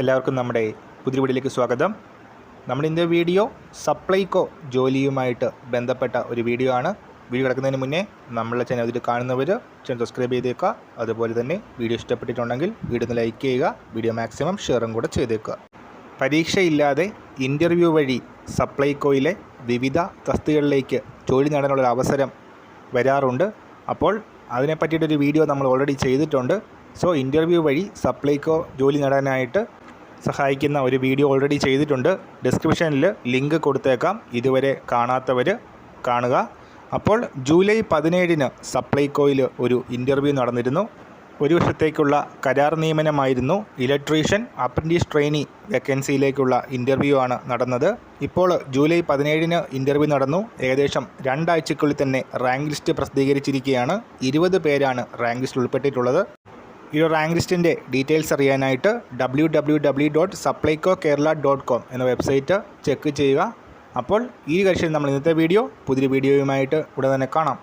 എല്ലാവർക്കും നമ്മുടെ പുതിയ വീഡിയോയിലേക്ക് സ്വാഗതം. നമ്മുടെ ഇന്നത്തെ വീഡിയോ സപ്ലൈകോ ജോലിയുമായിട്ട് ബന്ധപ്പെട്ട ഒരു വീഡിയോ ആണ്. വീഡിയോ കിടക്കുന്നതിന് മുന്നേ നമ്മളെ ചാനൽ അതിൽ കാണുന്നവർ ചാനൽ സബ്സ്ക്രൈബ് ചെയ്തേക്കുക. അതുപോലെ തന്നെ വീഡിയോ ഇഷ്ടപ്പെട്ടിട്ടുണ്ടെങ്കിൽ വീഡിയോ ഒന്ന് ലൈക്ക് ചെയ്യുക വീഡിയോ മാക്സിമം ഷെയറും കൂടെ ചെയ്തേക്കുക. പരീക്ഷയില്ലാതെ ഇന്റർവ്യൂ വഴി സപ്ലൈകോയിലെ വിവിധ തസ്തികളിലേക്ക് ജോലി നേടാനുള്ള അവസരം വരാറുണ്ട്. അപ്പോൾ അതിനെ പറ്റിയിട്ടൊരു വീഡിയോ നമ്മൾ ഓൾറെഡി ചെയ്തിട്ടുണ്ട്. സോ ഇന്റർവ്യൂ വഴി സപ്ലൈകോ ജോലി നേടാനായിട്ട് സഹായിക്കുന്ന ഒരു വീഡിയോ ഓൾറെഡി ചെയ്തിട്ടുണ്ട്. ഡിസ്ക്രിപ്ഷനിൽ ലിങ്ക് കൊടുത്തേക്കാം. ഇതുവരെ കാണാത്തവർ കാണുക. അപ്പോൾ ജൂലൈ പതിനേഴിന് സപ്ലൈകോയിൽ ഒരു ഇന്റർവ്യൂ നടന്നിരുന്നു. ഒരു വർഷത്തേക്കുള്ള കരാർ നിയമനമായിരുന്നു. ഇലക്ട്രീഷ്യൻ അപ്രന്റീസ് ട്രെയിനി വേക്കൻസിയിലേക്കുള്ള ഇന്റർവ്യൂ ആണ് നടന്നത്. ഇപ്പോൾ ജൂലൈ പതിനേഴിന് ഇന്റർവ്യൂ നടന്നു. ഏകദേശം രണ്ടാഴ്ചക്കുള്ളിൽ തന്നെ റാങ്ക് ലിസ്റ്റ് പ്രസിദ്ധീകരിച്ചിരിക്കുകയാണ്. ഇരുപത് പേരാണ് റാങ്ക് ലിസ്റ്റിൽ ഉൾപ്പെട്ടിട്ടുള്ളത്. ഈ റാങ്ക് ലിസ്റ്റിന്റെ ഡീറ്റെയിൽസ് അറിയാനായിട്ട് W W W dot Supplyco Kerala dot com എന്ന വെബ്സൈറ്റ് ചെക്ക് ചെയ്യുക. അപ്പോൾ ഈ കാര്യത്തിൽ നമ്മൾ ഇന്നത്തെ വീഡിയോ പുതിയ വീഡിയോയുമായിട്ട് ഉടൻ തന്നെ കാണാം.